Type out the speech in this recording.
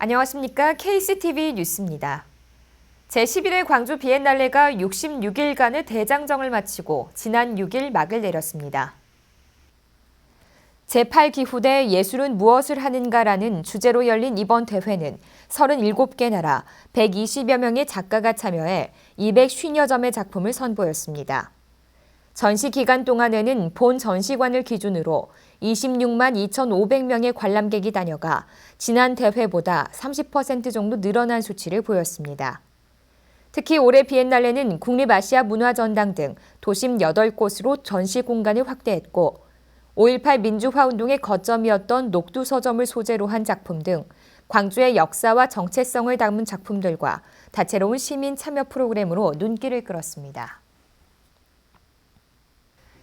안녕하십니까. KCTV 뉴스입니다. 제11회 광주 비엔날레가 66일간의 대장정을 마치고 지난 6일 막을 내렸습니다. 제8기후대 예술은 무엇을 하는가라는 주제로 열린 이번 대회는 37개 나라 120여 명의 작가가 참여해 250여 점의 작품을 선보였습니다. 전시 기간 동안에는 본 전시관을 기준으로 26만 2,500명의 관람객이 다녀가 지난 대회보다 30% 정도 늘어난 수치를 보였습니다. 특히 올해 비엔날레는 국립아시아 문화전당 등 도심 8곳으로 전시 공간을 확대했고 5.18 민주화 운동의 거점이었던 녹두 서점을 소재로 한 작품 등 광주의 역사와 정체성을 담은 작품들과 다채로운 시민 참여 프로그램으로 눈길을 끌었습니다.